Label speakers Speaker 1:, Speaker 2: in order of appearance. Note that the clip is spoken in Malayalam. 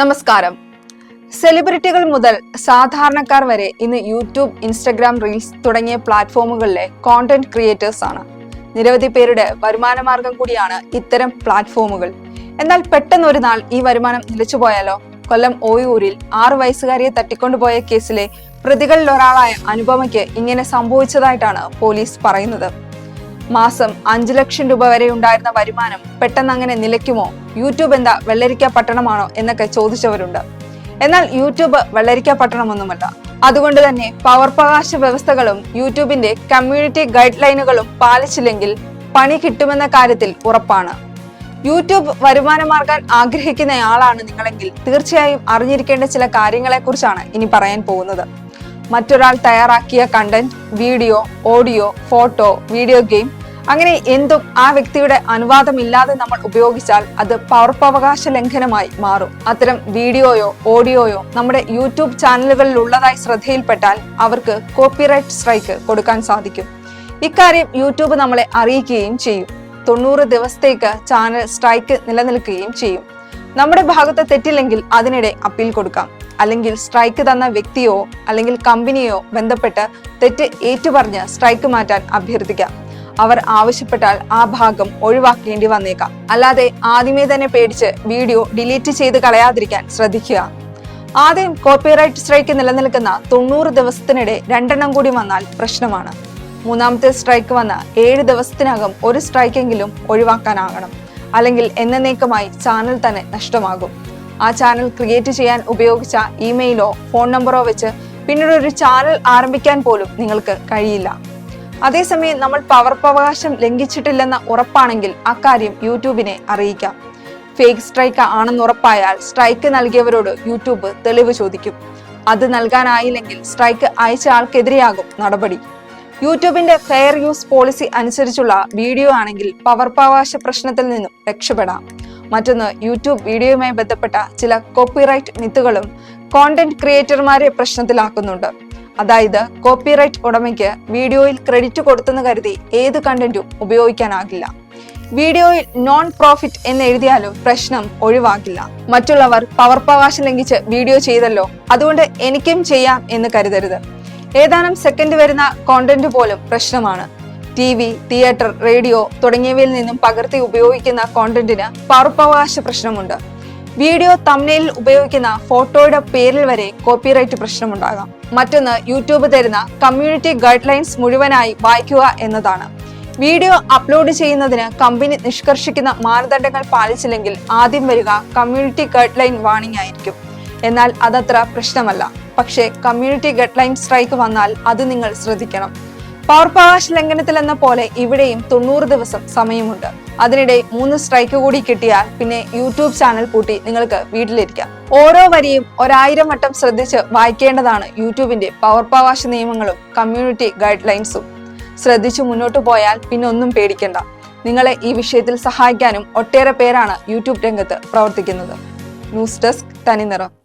Speaker 1: നമസ്കാരം. സെലിബ്രിറ്റികൾ മുതൽ സാധാരണക്കാർ വരെ ഇന്ന് യൂട്യൂബ് ഇൻസ്റ്റഗ്രാം റീൽസ് തുടങ്ങിയ പ്ലാറ്റ്ഫോമുകളിലെ കോണ്ടന്റ് ക്രിയേറ്റേഴ്സ് ആണ്. നിരവധി പേരുടെ വരുമാന മാർഗം കൂടിയാണ് ഇത്തരം പ്ലാറ്റ്ഫോമുകൾ. എന്നാൽ പെട്ടെന്ന് ഒരു നാൾ ഈ വരുമാനം നിലച്ചുപോയാലോ കൊല്ലം ഓയൂരിൽ ആറു വയസ്സുകാരിയെ തട്ടിക്കൊണ്ടുപോയ കേസിലെ പ്രതികളിലൊരാളായ അനുപമയ്ക്ക് ഇങ്ങനെ സംഭവിച്ചതായിട്ടാണ് പോലീസ് പറയുന്നത്. മാസം അഞ്ചു ലക്ഷം രൂപ വരെ ഉണ്ടായിരുന്ന വരുമാനം പെട്ടെന്ന് അങ്ങനെ നിലയ്ക്കുമോ? യൂട്യൂബ് എന്താ വെള്ളരിക്ക പട്ടണമാണോ എന്നൊക്കെ ചോദിച്ചവരുണ്ട്. എന്നാൽ യൂട്യൂബ് വെള്ളരിക്ക പട്ടണമൊന്നുമല്ല. അതുകൊണ്ട് തന്നെ പവർപ്പകാശ വ്യവസ്ഥകളും യൂട്യൂബിന്റെ കമ്മ്യൂണിറ്റി ഗൈഡ് ലൈനുകളും പാലിച്ചില്ലെങ്കിൽ പണി കിട്ടുമെന്ന കാര്യത്തിൽ ഉറപ്പാണ്. യൂട്യൂബ് വരുമാനമാർഗാൻ ആഗ്രഹിക്കുന്നയാളാണ് നിങ്ങളെങ്കിൽ തീർച്ചയായും അറിഞ്ഞിരിക്കേണ്ട ചില കാര്യങ്ങളെക്കുറിച്ചാണ് ഇനി പറയാൻ പോകുന്നത്. മറ്റൊരാൾ തയ്യാറാക്കിയ content video audio photo video game അങ്ങനെ എന്തും ആ വ്യക്തിയുടെ അനുവാദമില്ലാതെ നമ്മൾ ഉപയോഗിച്ചാൽ അത് പകർപ്പവകാശ ലംഘനമായി മാറും. അത്തരം വീഡിയോയോ ഓഡിയോയോ നമ്മുടെ യൂട്യൂബ് ചാനലുകളിൽ ഉള്ളതായി ശ്രദ്ധയിൽപ്പെട്ടാൽ അവർക്ക് കോപ്പിറൈറ്റ് സ്ട്രൈക്ക് കൊടുക്കാൻ സാധിക്കും. ഇക്കാര്യം യൂട്യൂബ് നമ്മളെ അറിയിക്കുകയും ചെയ്യും. തൊണ്ണൂറ് ദിവസത്തേക്ക് ചാനൽ സ്ട്രൈക്ക് നിലനിൽക്കുകയും ചെയ്യും. നമ്മുടെ ഭാഗത്ത് തെറ്റില്ലെങ്കിൽ അതിനിടെ അപ്പീൽ കൊടുക്കാം. അല്ലെങ്കിൽ സ്ട്രൈക്ക് തന്ന വ്യക്തിയോ അല്ലെങ്കിൽ കമ്പനിയോ ബന്ധപ്പെട്ട് തെറ്റ് ഏറ്റുപറഞ്ഞ് സ്ട്രൈക്ക് മാറ്റാൻ അഭ്യർത്ഥിക്കാം. അവർ ആവശ്യപ്പെട്ടാൽ ആ ഭാഗം ഒഴിവാക്കേണ്ടി വന്നേക്കാം. അല്ലാതെ ആദ്യമേ തന്നെ പേടിച്ച് വീഡിയോ ഡിലീറ്റ് ചെയ്ത് കളയാതിരിക്കാൻ ശ്രദ്ധിക്കുക. ആദ്യം കോപ്പിറൈറ്റ് സ്ട്രൈക്ക് നിലനിൽക്കുന്ന തൊണ്ണൂറ് ദിവസത്തിനിടെ രണ്ടെണ്ണം കൂടി വന്നാൽ പ്രശ്നമാണ്. മൂന്നാമത്തെ സ്ട്രൈക്ക് വന്ന ഏഴ് ദിവസത്തിനകം ഒരു സ്ട്രൈക്കെങ്കിലും ഒഴിവാക്കാനാകണം. അല്ലെങ്കിൽ എന്നേക്കുമായി ചാനൽ തന്നെ നഷ്ടമാകും. ആ ചാനൽ ക്രിയേറ്റ് ചെയ്യാൻ ഉപയോഗിച്ച ഇമെയിലോ ഫോൺ നമ്പറോ വെച്ച് പിന്നീട് ഒരു ചാനൽ ആരംഭിക്കാൻ പോലും നിങ്ങൾക്ക് കഴിയില്ല. അതേസമയം നമ്മൾ പവർപ്പവകാശം ലംഘിച്ചിട്ടില്ലെന്ന ഉറപ്പാണെങ്കിൽ അക്കാര്യം യൂട്യൂബിനെ അറിയിക്കാം. ഫേക്ക് സ്ട്രൈക്ക് ആണെന്ന് ഉറപ്പായാൽ സ്ട്രൈക്ക് നൽകിയവരോട് യൂട്യൂബ് തെളിവ് ചോദിക്കും. അത് നൽകാനായില്ലെങ്കിൽ സ്ട്രൈക്ക് അയച്ച ആൾക്കെതിരെയാകും നടപടി. യൂട്യൂബിന്റെ ഫെയർ യൂസ് പോളിസി അനുസരിച്ചുള്ള വീഡിയോ ആണെങ്കിൽ പവർപ്പവകാശ പ്രശ്നത്തിൽ നിന്നും രക്ഷപ്പെടാം. മറ്റൊന്ന് യൂട്യൂബ് വീഡിയോയുമായി ബന്ധപ്പെട്ട ചില കോപ്പിറൈറ്റ് മിത്തുകളും കോണ്ടന്റ് ക്രിയേറ്റർമാരെ പ്രശ്നത്തിലാക്കുന്നുണ്ട്. അതായത് കോപ്പിറൈറ്റ് ഉടമയ്ക്ക് വീഡിയോയിൽ ക്രെഡിറ്റ് കൊടുത്തെന്ന് കരുതി ഏത് കണ്ടന്റും ഉപയോഗിക്കാനാകില്ല. വീഡിയോയിൽ നോൺ പ്രോഫിറ്റ് എന്ന് എഴുതിയാലും പ്രശ്നം ഒഴിവാക്കില്ല മറ്റുള്ളവർ പകർപ്പവകാശം ലംഘിച്ച് വീഡിയോ ചെയ്തല്ലോ അതുകൊണ്ട് എനിക്കും ചെയ്യാം എന്ന് കരുതരുത്. ഏതാനും സെക്കൻഡ് വരുന്ന കോണ്ടന്റ് പോലും പ്രശ്നമാണ്. ടി വി തിയേറ്റർ റേഡിയോ തുടങ്ങിയവയിൽ നിന്നും പകർത്തി ഉപയോഗിക്കുന്ന കോണ്ടന്റിന് പകർപ്പവകാശ പ്രശ്നമുണ്ട്. വീഡിയോ തമ്മിലിൽ ഉപയോഗിക്കുന്ന ഫോട്ടോയുടെ പേരിൽ വരെ കോപ്പിറൈറ്റ് പ്രശ്നമുണ്ടാകാം. മറ്റൊന്ന് യൂട്യൂബ് തരുന്ന കമ്മ്യൂണിറ്റി ഗൈഡ് ലൈൻസ് മുഴുവനായി വായിക്കുക എന്നതാണ്. വീഡിയോ അപ്ലോഡ് ചെയ്യുന്നതിന് കമ്പനി നിഷ്കർഷിക്കുന്ന മാനദണ്ഡങ്ങൾ പാലിച്ചില്ലെങ്കിൽ ആദ്യം വരിക കമ്മ്യൂണിറ്റി ഗൈഡ് ലൈൻ വാണിംഗ് ആയിരിക്കും. എന്നാൽ അതത്ര പ്രശ്നമല്ല. പക്ഷേ കമ്മ്യൂണിറ്റി ഗൈഡ് ലൈൻ സ്ട്രൈക്ക് വന്നാൽ അത് നിങ്ങൾ ശ്രദ്ധിക്കണം. പവർപ്പവകാശ ലംഘനത്തിൽ എന്ന പോലെ ഇവിടെയും തൊണ്ണൂറ് ദിവസം സമയമുണ്ട്. അതിനിടെ മൂന്ന് സ്ട്രൈക്ക് കൂടി കിട്ടിയാൽ പിന്നെ യൂട്യൂബ് ചാനൽ പൂട്ടി നിങ്ങൾക്ക് വീട്ടിലിരിക്കാം. ഓരോ വരിയും ഒരായിരം വട്ടം ശ്രദ്ധിച്ച് വായിക്കേണ്ടതാണ് യൂട്യൂബിന്റെ പവർപ്പവകാശ നിയമങ്ങളും കമ്മ്യൂണിറ്റി ഗൈഡ് ലൈൻസും ശ്രദ്ധിച്ചു മുന്നോട്ട് പോയാൽ പിന്നെ ഒന്നും പേടിക്കേണ്ട. നിങ്ങളെ ഈ വിഷയത്തിൽ സഹായിക്കാനും ഒട്ടേറെ പേരാണ് യൂട്യൂബ് രംഗത്ത് പ്രവർത്തിക്കുന്നത്. News desk Thaniniram.